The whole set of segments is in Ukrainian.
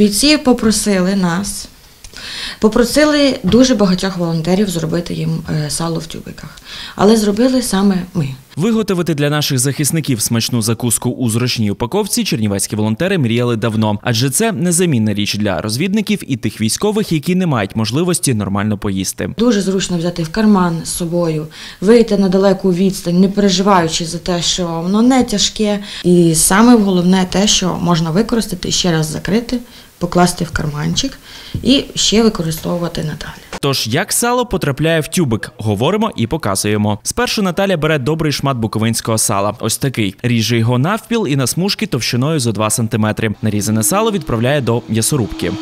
Бійці попросили нас, попросили дуже багатьох волонтерів зробити їм е, сало в тюбиках. Але зробили саме ми. Виготовити для наших захисників смачну закуску у зручній упаковці чернівецькі волонтери мріяли давно, адже це незамінна річ для розвідників і тих військових, які не мають можливості нормально поїсти. Дуже зручно взяти в карман з собою, вийти на далеку відстань, не переживаючи за те, що воно не тяжке. І саме головне те, що можна використати ще раз закрити, покласти в карманчик і ще використовувати надалі. Тож як сало потрапляє в тюбик, говоримо і показуємо. Спершу Наталя бере добрий шмат буковинського сала. Ось такий ріже його навпіл і на смужки товщиною за 2 см. Нарізане сало відправляє до м'ясорубки.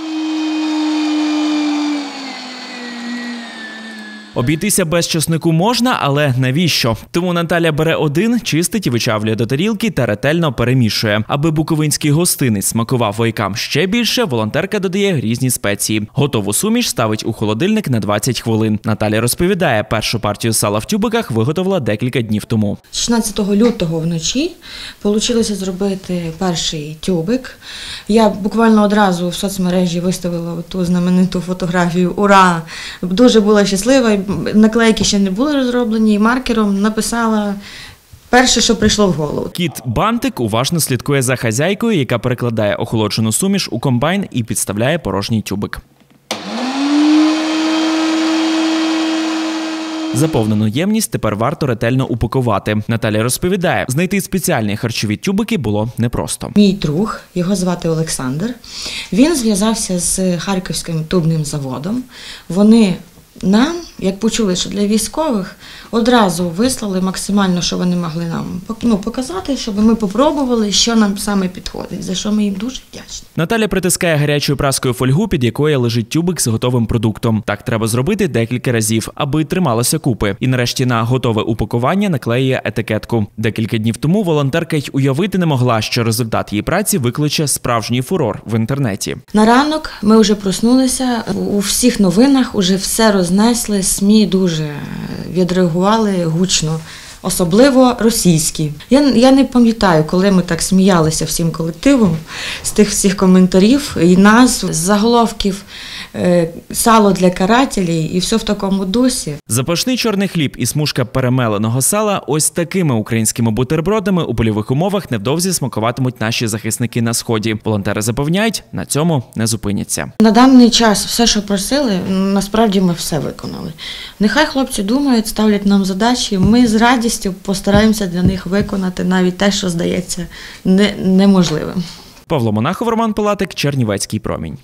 Обійтися без чеснику можна, але навіщо? Тому Наталя бере один, чистить і вичавлює до тарілки та ретельно перемішує. Аби буковинський гостинець смакував воякам ще більше, волонтерка додає різні спеції. Готову суміш ставить у холодильник на 20 хвилин. Наталя розповідає, першу партію сала в тюбиках виготовила декілька днів тому. 16 лютого вночі вийшло зробити перший тюбик. Я буквально одразу в соцмережі виставила ту знамениту фотографію Ура! Дуже була щаслива. Наклейки ще не були розроблені. І маркером написала перше, що прийшло в голову. Кіт Бантик уважно слідкує за хазяйкою, яка перекладає охолоджену суміш у комбайн і підставляє порожній тюбик. Заповнену ємність тепер варто ретельно упакувати. Наталя розповідає, знайти спеціальні харчові тюбики було непросто. Мій друг, його звати Олександр. Він зв'язався з Харківським тубним заводом. Вони нам, як почули, що для військових одразу вислали максимально, що вони могли нам ну, показати, щоб ми попробували, що нам саме підходить, за що ми їм дуже вдячні. Наталя притискає гарячою праскою фольгу, під якою лежить тюбик з готовим продуктом. Так треба зробити декілька разів, аби трималося купи. І нарешті на готове упакування наклеює етикетку. Декілька днів тому волонтерка й уявити не могла, що результат її праці викличе справжній фурор в інтернеті. На ранок ми вже проснулися. У всіх новинах вже все рознесли. СМІ дуже відреагували гучно. Особливо російські. Я, я не пам'ятаю, коли ми так сміялися всім колективом з тих всіх коментарів і назв, заголовків, е, сало для карателів і все в такому дусі. Запашний чорний хліб і смужка перемеленого сала ось такими українськими бутербродами у польових умовах невдовзі смакуватимуть наші захисники на сході. Волонтери запевняють, на цьому не зупиняться. На даний час все, що просили, насправді ми все виконали. Нехай хлопці думають, ставлять нам задачі. Ми з радістю постараємося для них виконати навіть те, що здається не- неможливим. Павло Монахов, Роман Палатик, Чернівецький промінь.